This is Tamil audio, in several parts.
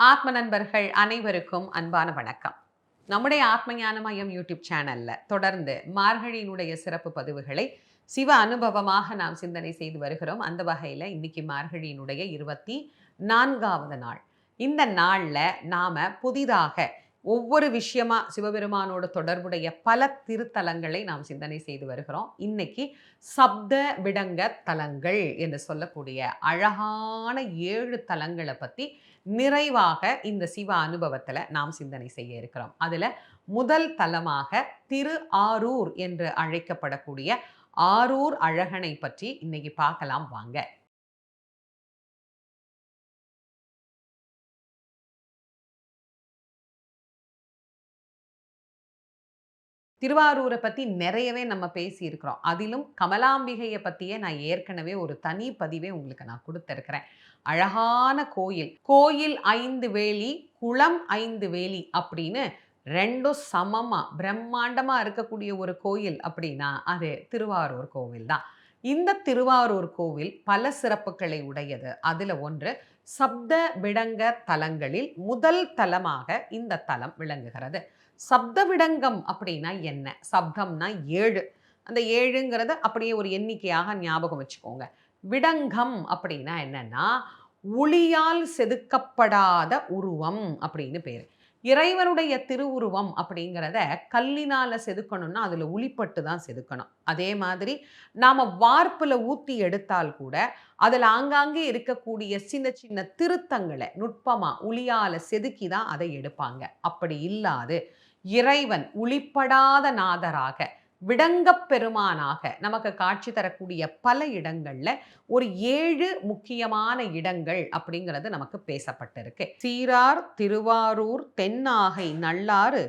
ஆத்ம நண்பர்கள் அனைவருக்கும் அன்பான வணக்கம். நம்முடைய ஆத்ம ஞானமயம் யூடியூப் சேனல்ல தொடர்ந்து மார்கழியினுடைய சிறப்பு பதிவுகளை சிவ அனுபவமாக நாம் சிந்தனை செய்து வருகிறோம். அந்த வகையில் இன்னைக்கு மார்கழியினுடைய இருபத்தி நான்காவது நாள். இந்த நாளில் நாம் புதிதாக ஒவ்வொரு விஷயமா சிவபெருமானோட தொடர்புடைய பல திருத்தலங்களை நாம் சிந்தனை செய்து வருகிறோம். இன்னைக்கு சப்த விடங்க தலங்கள் என்று சொல்லக்கூடிய அழகான ஏழு தலங்களை பற்றி நிறைவாக இந்த சிவ அனுபவத்தில் நாம் சிந்தனை செய்ய இருக்கிறோம். அதில் முதல் தலமாக திரு ஆரூர் என்று அழைக்கப்படக்கூடிய ஆரூர் அழகனை பற்றி இன்னைக்கு பார்க்கலாம் வாங்க. திருவாரூரை பற்றி நிறையவே நம்ம பேசியிருக்கிறோம் அதிலும் கமலாம்பிகையை பற்றியே நான் ஏற்கனவே ஒரு தனி பதிவே உங்களுக்கு நான் கொடுத்துருக்கிறேன். அழகான கோயில். கோயில் ஐந்து வேலி குளம் ஐந்து வேலி அப்படின்னு ரெண்டும் சமமாக பிரம்மாண்டமாக இருக்கக்கூடிய ஒரு கோயில் அப்படின்னா அது திருவாரூர் கோவில் தான். இந்த திருவாரூர் கோவில் பல சிறப்புகளை உடையது. அதில் ஒன்று சப்த விடங்க தலங்களில் முதல் தலமாக இந்த தலம் விளங்குகிறது. சப்த விடங்கம் அப்படின்னா என்ன? சப்தம்னா ஏழு. அந்த ஏழுங்கிறத அப்படியே ஒரு எண்ணிக்கையாக ஞாபகம் வச்சுக்கோங்க. விடங்கம் அப்படின்னா என்னன்னா ஒளியால் செதுக்கப்படாத உருவம் அப்படின்னு பேர். இறைவனுடைய திருவுருவம் அப்படிங்கிறத கல்லினால் செதுக்கணும்னா அதில் உளிப்பட்டு தான் செதுக்கணும். அதே மாதிரி நாம் வார்ப்பில் ஊற்றி எடுத்தால் கூட அதில் ஆங்காங்கே இருக்கக்கூடிய சின்ன சின்ன திருத்தங்களை நுட்பமாக உளியால் செதுக்கி தான் அதை எடுப்பாங்க. அப்படி இல்லாது இறைவன் உளிப்படாத நாதராக விடங்கப் பெருமானாக நமக்கு காட்சி தரக்கூடிய பல இடங்கள்ல ஒரு ஏழு முக்கியமான இடங்கள் அப்படிங்கிறது நமக்கு பேசப்பட்டிருக்கு. சீரார் திருவாரூர் தென்னாகை நல்லாறு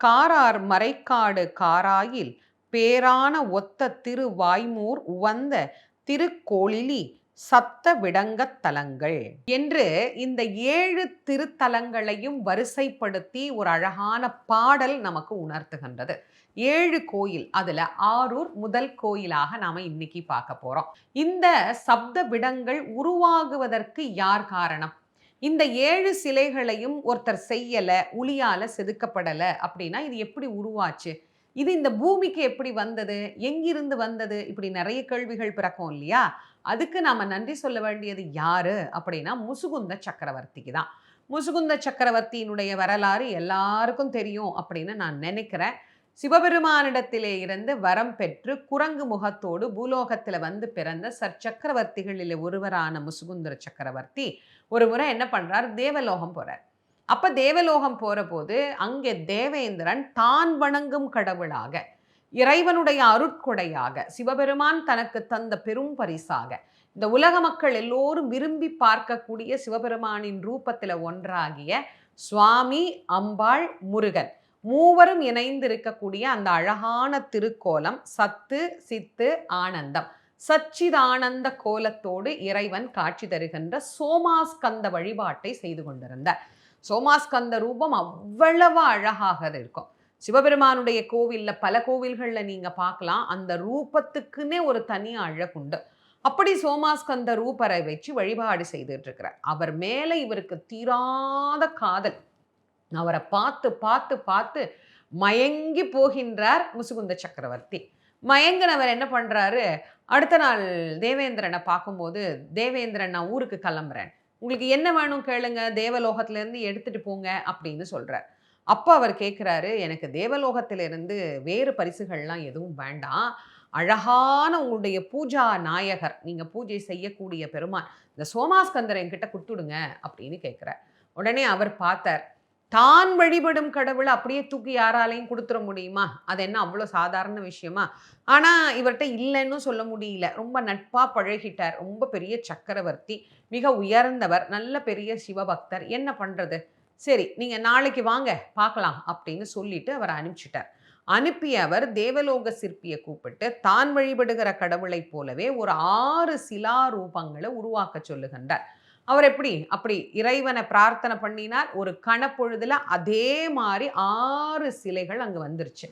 காரார் மறைக்காடு காராயில் பேரான ஒத்த திருவாய்மூர் உவந்த திருக்கோளிலி சப்த விடங்கத் தலங்கள் என்று இந்த ஏழு திருத்தலங்களையும் வரிசைப்படுத்தி ஒரு அழகான பாடல் நமக்கு உணர்த்துகின்றது. ஏழு கோயில் அதில் ஆரூர் முதல் கோயிலாக நாம் இன்னைக்கு பார்க்க போகிறோம் இந்த சப்த விடங்கள் உருவாகுவதற்கு யார் காரணம்? இந்த ஏழு சிலைகளையும் ஒருத்தர் செய்யலை உளியால் செதுக்கப்படலை அப்படின்னா இது எப்படி உருவாச்சு? இது இந்த பூமிக்கு எப்படி வந்தது? எங்கிருந்து வந்தது? இப்படி நிறைய கேள்விகள் பிறக்கும் இல்லையா? அதுக்கு நாம் நன்றி சொல்ல வேண்டியது யாரு? அப்படின்னா முசுகுந்த சக்கரவர்த்திக்கு தான். முசுகுந்த சக்கரவர்த்தியினுடைய வரலாறு எல்லாருக்கும் தெரியும் அப்படின்னு நான் நினைக்கிறேன். சிவபெருமானிடத்திலே இருந்து வரம் பெற்று குரங்கு முகத்தோடு பூலோகத்தில் வந்து பிறந்த சற்சக்கரவர்த்திகளில் ஒருவரான முசுகுந்தர சக்கரவர்த்தி ஒரு முறை என்ன பண்ணுறார் தேவலோகம் போகிறார் அப்ப தேவலோகம் போற போது அங்கே தேவேந்திரன் தான் வணங்கும் கடவுளாக இறைவனுடைய அருட்கொடையாக சிவபெருமான் தனக்கு தந்த பெரும் பரிசாக இந்த உலக மக்கள் எல்லோரும் விரும்பி பார்க்கக்கூடிய சிவபெருமானின் ரூபத்தில் ஒன்றாகிய சுவாமி அம்பாள் முருகன். மூவரும் இணைந்து இருக்கக்கூடிய அந்த அழகான திருக்கோலம் சத்து சித்து ஆனந்தம். சச்சிதானந்த கோலத்தோடு இறைவன் காட்சி தருகின்ற சோமாஸ்கந்த வழிபாட்டை செய்து கொண்டிருந்தார். சோமாஸ்கந்த ரூபம் அவ்வளவு அழகாக இருக்கும். சிவபெருமானுடைய கோவிலில் பல கோவில்களில் நீங்கள் பார்க்கலாம். அந்த ரூபத்துக்குன்னே ஒரு தனி அழகுண்டு அப்படி சோமாஸ்கந்த ரூபரை வச்சு வழிபாடு செய்துட்டு இருக்கிறார். அவர் மேலே இவருக்கு தீராத காதல். அவரை பார்த்து பார்த்து பார்த்து மயங்கி போகின்றார் முசுகுந்த சக்கரவர்த்தி. மயங்கினவர் என்ன பண்ணுறாரு அடுத்த நாள் தேவேந்திரனை பார்க்கும்போது தேவேந்திரன் நான் ஊருக்கு கிளம்புறேன். உங்களுக்கு என்ன வேணும் கேளுங்க. தேவலோகத்திலேருந்து எடுத்துகிட்டு போங்க அப்படின்னு சொல்கிறார் அப்போ அவர் கேட்குறாரு எனக்கு தேவலோகத்திலிருந்து வேறு பரிசுகள்லாம் எதுவும் வேண்டாம். அழகான உங்களுடைய பூஜா நாயகர் நீங்கள் பூஜை செய்யக்கூடிய பெருமான் இந்த சோமாஸ்கந்தர் என்கிட்ட கொடுத்துடுங்க அப்படின்னு கேட்குறார். உடனே அவர் பார்த்தார் தான் வழிபடும் கடவுளை அப்படியே தூக்கி யாராலையும் கொடுத்துட முடியுமா? அது என்ன அவ்வளோ சாதாரண விஷயமா? ஆனால் இவர்கிட்ட இல்லைன்னு சொல்ல முடியல. ரொம்ப நட்பாக பழகிட்டார். ரொம்ப பெரிய சக்கரவர்த்தி மிக உயர்ந்தவர் நல்ல பெரிய சிவபக்தர். என்ன பண்ணுறது சரி நீங்கள் நாளைக்கு வாங்க பார்க்கலாம் அப்படின்னு சொல்லிட்டு அவர் அனுப்பிச்சிட்டார். அனுப்பிய அவர் தேவலோக சிற்பியை கூப்பிட்டு தான் வழிபடுகிற கடவுளைப் போலவே ஒரு ஆறு சிலா ரூபங்களை உருவாக்க சொல்லுகின்றார். அவர் எப்படி? அப்படி இறைவனை பிரார்த்தனை பண்ணினார். ஒரு கணப்பொழுதுல அதே மாதிரி ஆறு சிலைகள் அங்கே வந்துருச்சு.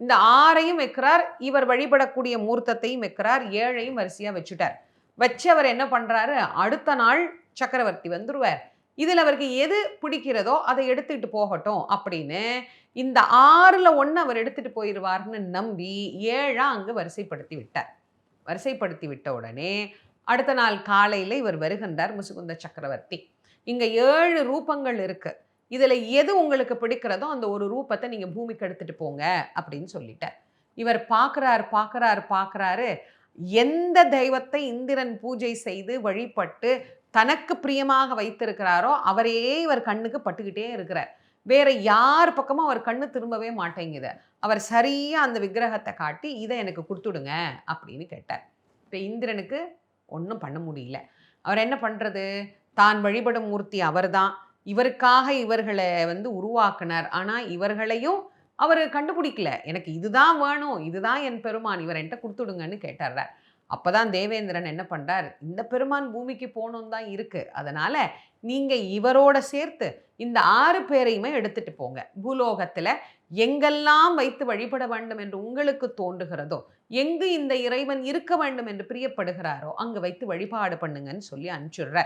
இந்த ஆறையும் வைக்கிறார். இவர் வழிபடக்கூடிய மூர்த்தத்தையும் வைக்கிறார். ஏழையும் வரிசையாக வச்சுட்டார். வச்சு அவர் என்ன பண்ணுறாரு அடுத்த நாள் சக்கரவர்த்தி வந்துருவார். இதில் அவருக்கு எது பிடிக்கிறதோ அதை எடுத்துக்கிட்டு போகட்டும் அப்படின்னு இந்த ஆறில் ஒன்று அவர் எடுத்துகிட்டு போயிடுவார்னு நம்பி ஏழா அங்கு வரிசைப்படுத்தி விட்டார். வரிசைப்படுத்தி விட்ட உடனே அடுத்த நாள் காலையில் இவர் வருகின்றார் முசுகுந்த சக்கரவர்த்தி. இங்கே ஏழு ரூபங்கள் இருக்குது இதில் எது உங்களுக்கு பிடிக்கிறதோ அந்த ஒரு ரூபத்தை நீங்கள் பூமிக்கு எடுத்துகிட்டு போங்க அப்படின்னு சொல்லிட்டார். இவர் பார்க்குறாரு பார்க்குறாரு பார்க்குறாரு எந்த தெய்வத்தை இந்திரன் பூஜை செய்து வழிபட்டு தனக்கு பிரியமாக வைத்திருக்கிறாரோ அவரே இவர் கண்ணுக்கு பட்டுக்கிட்டே இருக்கிறார். வேற யார் பக்கமும் அவர் கண்ணு திரும்பவே மாட்டேங்குது. அவர் சரியாக அந்த விக்கிரகத்தை காட்டி இதை எனக்கு கொடுத்துடுங்க அப்படின்னு கேட்டார். இப்போ இந்திரனுக்கு ஒன்றும் பண்ண முடியல. அவர் என்ன பண்ணுறது தான் வழிபடும் மூர்த்தி அவர்தான். இவருக்காக இவர்களை வந்து உருவாக்குனார். ஆனால் இவர்களையும் அவர் கண்டுபிடிக்கல. எனக்கு இதுதான் வேணும் இதுதான் என் பெருமான் இவர் என்கிட்ட கொடுத்துடுங்கன்னு கேட்டார் அப்பதான் தேவேந்திரன் என்ன பண்ணுறார் இந்த பெருமான் பூமிக்கு போகணும் தான் இருக்குது அதனால் நீங்கள் இவரோட சேர்த்து இந்த ஆறு பேரையுமே எடுத்துகிட்டு போங்க. பூலோகத்தில் எங்கெல்லாம் வைத்து வழிபட வேண்டும் என்று உங்களுக்கு தோன்றுகிறதோ எங்கு இந்த இறைவன் இருக்க வேண்டும் என்று பிரியப்படுகிறாரோ அங்கு வைத்து வழிபாடு பண்ணுங்கன்னு சொல்லி அனுப்பிச்சுடுற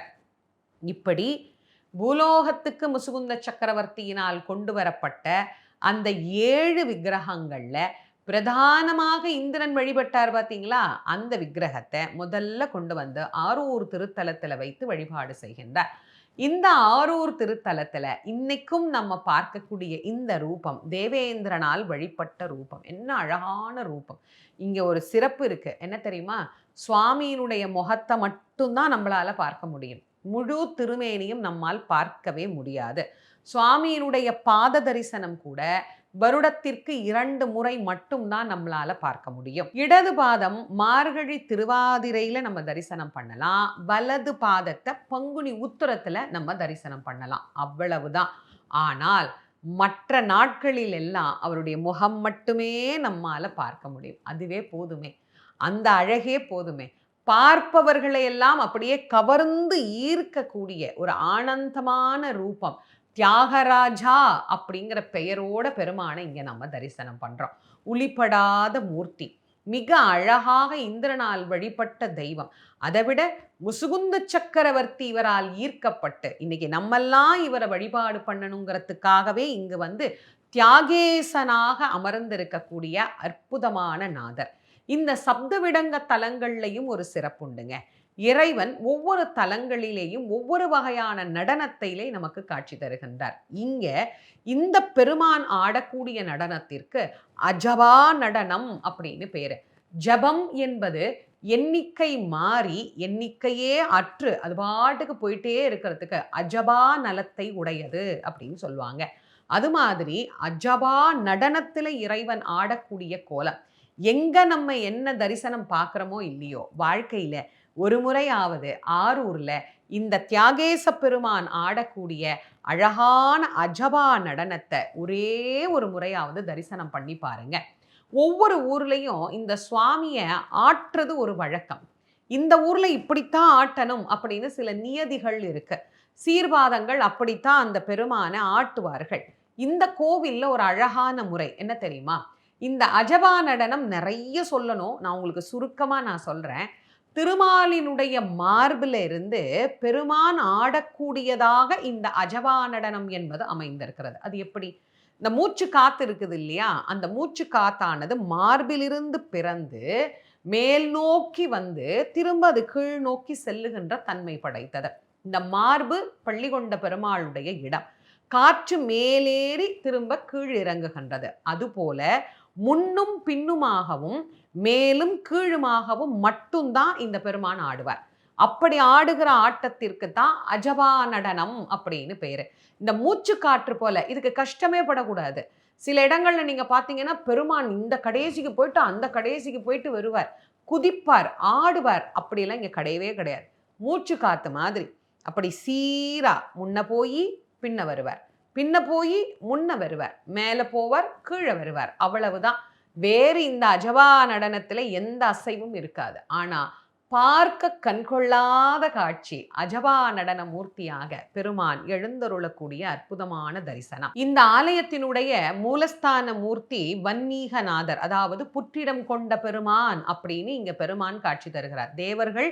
இப்படி பூலோகத்துக்கு முசுகுந்த சக்கரவர்த்தியினால் கொண்டு வரப்பட்ட அந்த ஏழு விக்கிரகங்களில் பிரதானமாக இந்திரன் வழிபட்டார் பார்த்தீங்களா? அந்த விக்கிரகத்தை முதல்ல கொண்டு வந்து ஆரூர் திருத்தலத்தில் வைத்து வழிபாடு செய்கின்றார். இந்த ஆரூர் திருத்தலத்தில் இன்னைக்கும் நம்ம பார்க்கக்கூடிய இந்த ரூபம் தேவேந்திரனால் வழிபட்ட ரூபம். என்ன அழகான ரூபம். இங்கே ஒரு சிறப்பு இருக்குது என்ன தெரியுமா? சுவாமியினுடைய முகத்தை மட்டும்தான் நம்மளால் பார்க்க முடியும். முழு திருமேனியும் நம்மால் பார்க்கவே முடியாது. சுவாமியினுடைய பாத தரிசனம் கூட வருடத்திற்கு இரண்டு முறை மட்டும்தான் நம்மளால பார்க்க முடியும். இடது பாதம் மார்கழி திருவாதிரையில நம்ம தரிசனம் பண்ணலாம். வலது பாதத்தை பங்குனி உத்தரத்துல நம்ம தரிசனம் பண்ணலாம். அவ்வளவுதான். ஆனால் மற்ற நாட்களில் எல்லாம் அவருடைய முகம் மட்டுமே நம்மால பார்க்க முடியும். அதுவே போதுமே. அந்த அழகே போதுமே. பார்ப்பவர்களை எல்லாம் அப்படியே கவர்ந்து ஈர்க்கக்கூடிய ஒரு ஆனந்தமான ரூபம். தியாகராஜா அப்படிங்கிற பெயரோட பெருமானை இங்கே நம்ம தரிசனம் பண்ணுறோம் உளிப்படாத மூர்த்தி மிக அழகாக இந்திரனால் வழிபட்ட தெய்வம். அதை விட முசுகுந்த சக்கரவர்த்தி இவரால் ஈர்க்கப்பட்டு இன்னைக்கு நம்மெல்லாம் இவரை வழிபாடு பண்ணணுங்கிறதுக்காகவே இங்கு வந்து தியாகேசனாக அமர்ந்திருக்கக்கூடிய அற்புதமான நாதர். இந்த சப்தவிடங்க தலங்கள்லையும் ஒரு சிறப்புண்டுங்க இறைவன் ஒவ்வொரு தலங்களிலேயும் ஒவ்வொரு வகையான நடனத்திலே நமக்கு காட்சி தருகின்றார். இங்க இந்த பெருமான் ஆடக்கூடிய நடனத்திற்கு அஜபா நடனம் அப்படின்னு பேரு. ஜபம் என்பது எண்ணிக்கை மாறி எண்ணிக்கையே அற்று அது பாட்டுக்கு போயிட்டே இருக்கிறதுக்கு அஜபா நலத்தை உடையது அப்படின்னு சொல்லுவாங்க. அது மாதிரி அஜபா நடனத்தில் இறைவன் ஆடக்கூடிய கோலம். எங்க நம்ம என்ன தரிசனம் பார்க்குறோமோ இல்லையோ வாழ்க்கையில ஒரு முறையாவது ஆரூரில் இந்த தியாகேச பெருமான் ஆடக்கூடிய அழகான அஜபா நடனத்தை ஒரே ஒரு முறையாவது தரிசனம் பண்ணி பாருங்க. ஒவ்வொரு ஊர்லேயும் இந்த சுவாமியை ஆற்றுறது ஒரு வழக்கம். இந்த ஊரில் இப்படித்தான் ஆட்டணும் அப்படின்னு சில நியதிகள் இருக்கு. சீர்வாதங்கள் அப்படித்தான் அந்த பெருமானை ஆட்டுவார்கள். இந்த கோவிலில் ஒரு அழகான முறை என்ன தெரியுமா? இந்த அஜபா நடனம் நிறைய சொல்லணும். நான் உங்களுக்கு சுருக்கமாக நான் சொல்கிறேன் திருமாலினுடைய மார்பில் இருந்து பெருமான் ஆடக்கூடியதாக இந்த அஜவா நடனம் என்பது அமைந்திருக்கிறது. அது எப்படி? இந்த மூச்சு காத்து இருக்குது இல்லையா? அந்த மூச்சு காத்தானது மார்பிலிருந்து பிறந்து மேல் நோக்கி வந்து திரும்ப அது கீழ் நோக்கி செல்லுகின்ற தன்மை படைத்தது. இந்த மார்பு பள்ளி கொண்ட பெருமாளுடைய இடம். காற்று மேலேறி திரும்ப கீழ் இறங்குகின்றது. அதுபோல முன்னும் பின்னுமாகவும் மேலும் கீழுமாகவும் மட்டும்தான் இந்த பெருமான் ஆடுவார். அப்படி ஆடுகிற ஆட்டத்திற்கு தான் அஜபா நடனம் அப்படின்னு பேர். இந்த மூச்சு காற்று போல இதுக்கு கஷ்டமே படக்கூடாது. சில இடங்கள்ல நீங்க பாத்தீங்கன்னா பெருமான் இந்த கடைசிக்கு போயிட்டு அந்த கடைசிக்கு போயிட்டு வருவார். குதிப்பார் ஆடுவார். அப்படிலாம் இங்க கிடையவே கிடையாது. மூச்சு காத்து மாதிரி. அப்படி சீரா முன்ன போய் பின்ன வருவார். பின்ன போய் முன்ன வருவார் மேலே போவார் கீழே வருவார். அவ்வளவுதான். வேறு இந்த அஜவா நடனத்தில் எந்த அசைவும் இருக்காது. ஆனால் பார்க்க கண்கொள்ளாத காட்சி அஜபா நடன மூர்த்தியாக பெருமான் எழுந்தருளக்கூடிய அற்புதமான தரிசனம். இந்த ஆலயத்தினுடைய மூலஸ்தான மூர்த்தி வன்னீகநாதர் அதாவது புற்றிடம் கொண்ட பெருமான் அப்படின்னு இங்க பெருமான் காட்சி தருகிறார். தேவர்கள்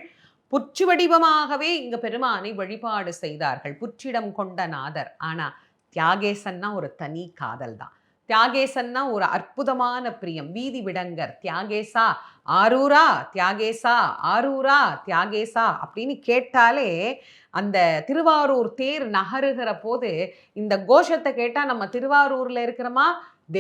புற்று வடிவமாகவே இங்க பெருமானை வழிபாடு செய்தார்கள் புற்றிடம் கொண்ட நாதர். ஆனா தியாகேசன்னா ஒரு தனி காதல் தான் தியாகேசன்னா ஒரு அற்புதமான பிரியம். வீதி விடங்கர் தியாகேசா ஆரூரா தியாகேசா ஆரூரா தியாகேசா அப்படின்னு கேட்டாலே அந்த திருவாரூர் தேர் நகருகிற போது இந்த கோஷத்தை கேட்டால் நம்ம திருவாரூரில் இருக்கிறோமா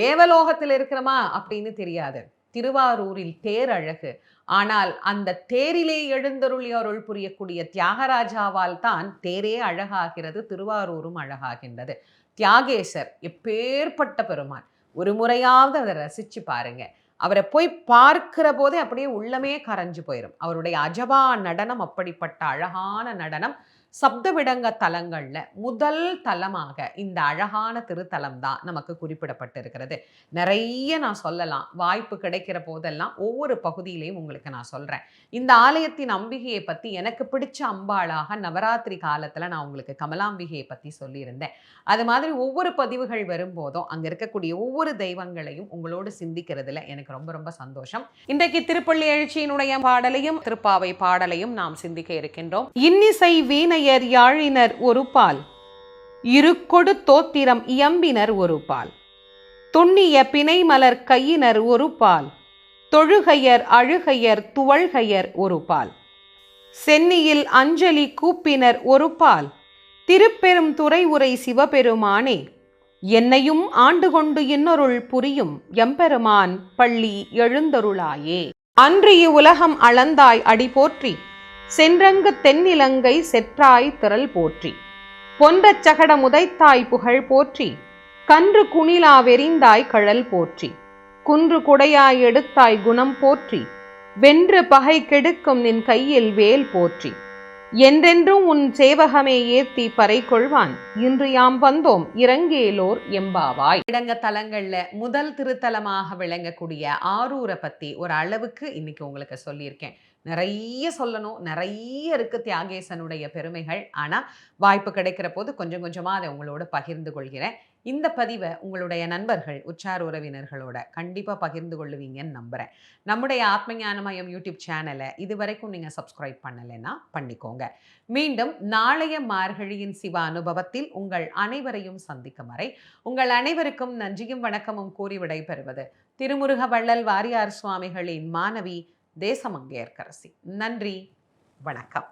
தேவலோகத்தில் இருக்கிறோமா அப்படின்னு தெரியாது. திருவாரூரில் தேர் அழகு. ஆனால் அந்த தேரிலே எழுந்தருளி அருள் புரியக்கூடிய தியாகராஜாவால் தான் தேரே அழகாகிறது திருவாரூரும் அழகாகின்றது. தியாகேசர் எப்பேற்பட்ட பெருமான் ஒரு முறையாவது அதை ரசிச்சு பாருங்க. அவரை போய் பார்க்கிற போதே அப்படியே உள்ளமே கரைஞ்சு போயிடும் அவருடைய அஜபா நடனம் அப்படிப்பட்ட அழகான நடனம். சப்தவிடங்க தலங்களில் முதல் தலமாக இந்த அழகான திருத்தலம் தான் நமக்கு குறிப்பிடப்பட்டிருக்கிறது. நிறைய நான் சொல்லலாம். வாய்ப்பு கிடைக்கிற போதெல்லாம் ஒவ்வொரு பகுதியிலையும் உங்களுக்கு நான் சொல்கிறேன் இந்த ஆலயத்தின் அம்பிகையை பற்றி எனக்கு பிடிச்ச அம்பாளாக நவராத்திரி காலத்தில் நான் உங்களுக்கு கமலாம்பிகையை பற்றி சொல்லியிருந்தேன். அது மாதிரி ஒவ்வொரு பதிவுகள் வரும்போதும் அங்கே இருக்கக்கூடிய ஒவ்வொரு தெய்வங்களையும் உங்களோடு சிந்திக்கிறதுல எனக்கு ரொம்ப ரொம்ப சந்தோஷம். இன்றைக்கு திருப்பள்ளி எழுச்சியினுடைய பாடலையும் திருப்பாவை பாடலையும் நாம் சிந்திக்க இருக்கின்றோம். இன்னிசை வீணை இளையர் யாழினர் ஒரு பால். இருக்கொடு தோத்திரம் இயம்பினர் ஒரு பால். துண்ணிய பிணைமலர் கையினர் ஒரு பால். தொழுகையர் அழுகையர் துவழ்கையர் ஒரு பால். சென்னியில் அஞ்சலி கூப்பினர் ஒரு பால். திருப்பெரும் துறை உரை சிவபெருமானே என்னையும் ஆண்டு கொண்டு இன்னொருள் புரியும் எம்பெருமான் பள்ளி எழுந்தருளாயே. அன்று இவ்வுலகம் அளந்தாய் அடி போற்றி சென்றங்கு தென்னிலங்கை செற்றாய் திரள் போற்றி. பொன்றச் சகட முதைத்தாய் புகழ் போற்றி. கன்று குணிலா வெறிந்தாய் கழல் போற்றி. குன்று குடையாய் எடுத்தாய் குணம் போற்றி. வென்று பகை கெடுக்கும் நின் கையில் வேல் போற்றி. என்றென்றும் உன் சேவகமே ஏத்தி பறை கொள்வான் இன்று யாம் வந்தோம் இறங்கேலோர் எம்பாவாய். இடங்க தலங்கள்ல முதல் திருத்தலமாக விளங்கக்கூடிய ஆரூரை பத்தி ஒரு அளவுக்கு இன்னைக்கு உங்களுக்கு சொல்லியிருக்கேன். நிறைய சொல்லணும் நிறைய இருக்கு தியாகேசனுடைய பெருமைகள். ஆனால் வாய்ப்பு கிடைக்கிற போது கொஞ்சம் கொஞ்சமாக அதை உங்களோட பகிர்ந்து கொள்கிறேன். இந்த பதிவை உங்களுடைய நண்பர்கள் உச்சார் உறவினர்களோட கண்டிப்பாக பகிர்ந்து கொள்ளுவீங்கன்னு நம்புகிறேன் நம்முடைய ஆத்மஞானமயம் யூடியூப் சேனலை இது வரைக்கும் நீங்கள் சப்ஸ்கிரைப் பண்ணலைன்னா பண்ணிக்கோங்க. மீண்டும் நாளைய மார்கழியின் சிவ அனுபவத்தில் உங்கள் அனைவரையும் சந்திக்கும் வரை உங்கள் அனைவருக்கும் நன்றியும் வணக்கமும் கூறி விடைபெறுவது திருமுருக வள்ளல் வாரியார் சுவாமிகளின் மாணவி தேசமங்கையர்கரசி. நன்றி வணக்கம்.